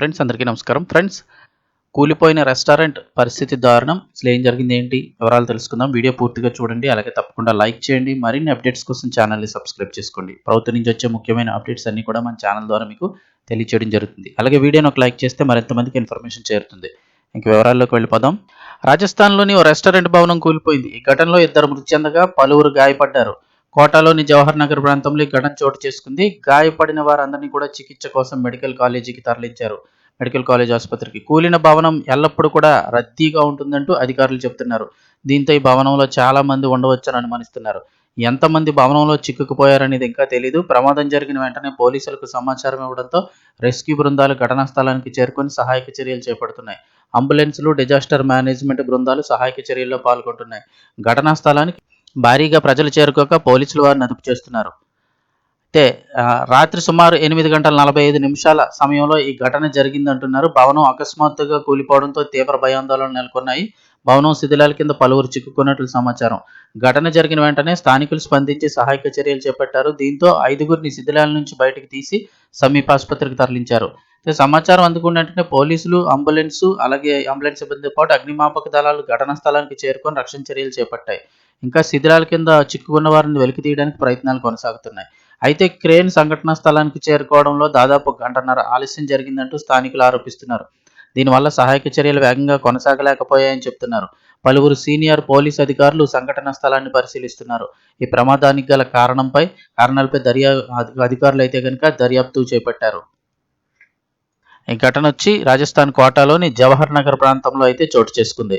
Friends అందరికీ నమస్కారం. Friends కూలిపోయిన రెస్టారెంట్ పరిస్థితి దారుణం. అసలు ఏం జరిగింది ఏంటి? వివరాలు తెలుసుకుందాం. వీడియో పూర్తిగా చూడండి. అలాగే తప్పకుండా లైక్ చేయండి. మరిన్ని అప్డేట్స్ కోసం ఛానల్ని సబ్స్క్రైబ్ చేసుకోండి. ప్రభుత్వం నుంచి వచ్చే ముఖ్యమైన అప్డేట్స్ అన్ని కూడా మన ఛానల్ ద్వారా మీకు తెలియచేయడం జరుగుతుంది. అలాగే వీడియోని ఒక లైక్ చేస్తే మరింత మందికి ఇన్ఫర్మేషన్ చేరుతుంది. ఇంక వివరాల్లోకి వెళ్ళిపోదాం. రాజస్థాన్లోని ఓ రెస్టారెంట్ భవనం కూలిపోయింది. ఈ ఘటనలో ఇద్దరు మృతి చెందగా పలువురు గాయపడ్డారు. కోటాలోని జవహర్ నగర్ ప్రాంతంలో ఈ ఘటన చోటు చేసుకుంది. గాయపడిన వారందరినీ కూడా చికిత్స కోసం మెడికల్ కాలేజీకి తరలించారు. మెడికల్ కాలేజ్ ఆసుపత్రికి కూలిన భవనం ఎల్లప్పుడూ కూడా రద్దీగా ఉంటుందంటూ అధికారులు చెబుతున్నారు. దీంతో ఈ భవనంలో చాలా మంది ఉండవచ్చని అనుమానిస్తున్నారు. ఎంతమంది భవనంలో చిక్కుకుపోయారనేది ఇంకా తెలియదు ప్రమాదం జరిగిన వెంటనే పోలీసులకు సమాచారం ఇవ్వడంతో రెస్క్యూ బృందాలు ఘటనా స్థలానికి చేరుకొని సహాయక చర్యలు చేపడుతున్నాయి. అంబులెన్సులు డిజాస్టర్ మేనేజ్మెంట్ బృందాలు సహాయక చర్యల్లో పాల్గొంటున్నాయి. ఘటనా స్థలానికి భారీగా ప్రజలు చేరుకోక పోలీసులు వారిని అదుపు చేస్తున్నారు. అయితే రాత్రి సుమారు ఎనిమిది గంటల నలభై ఐదు నిమిషాల సమయంలో ఈ ఘటన జరిగిందంటున్నారు. భవనం అకస్మాత్తుగా కూలిపోవడంతో తీవ్ర భయాందోళనలు నెలకొన్నాయి. భవనం శిథిలాల కింద పలువురు చిక్కుకున్నట్లు సమాచారం. ఘటన జరిగిన వెంటనే స్థానికులు స్పందించి సహాయక చర్యలు చేపట్టారు. దీంతో ఐదుగురిని శిథిలాల నుంచి బయటకు తీసి సమీప ఆసుపత్రికి తరలించారు. సమాచారం అందుకున్న వెంటనే పోలీసులు అంబులెన్సు అలాగే అంబులెన్స్ సిబ్బందితో పాటు అగ్నిమాపక దళాలు ఘటనా స్థలానికి చేరుకొని రక్షణ చర్యలు చేపట్టాయి. ఇంకా శిథిలాల కింద చిక్కుకున్న వారిని వెలికి తీయడానికి ప్రయత్నాలు కొనసాగుతున్నాయి. అయితే క్రేన్ సంఘటనా స్థలానికి చేరుకోవడంలో దాదాపు గంటన్నర ఆలస్యం జరిగిందంటూ స్థానికులు ఆరోపిస్తున్నారు. దీనివల్ల సహాయక చర్యలు వేగంగా కొనసాగలేకపోయాయని చెప్తున్నారు. పలువురు సీనియర్ పోలీస్ అధికారులు సంఘటనా స్థలాన్ని పరిశీలిస్తున్నారు. ఈ ప్రమాదానికి గల కారణంపై కారణాలపై దర్యా అధికారులు అయితే కనుక దర్యాప్తు చేపట్టారు. ఈ ఘటన వచ్చి రాజస్థాన్ కోటాలోని జవహర్ నగర్ ప్రాంతంలో అయితే చోటు చేసుకుంది.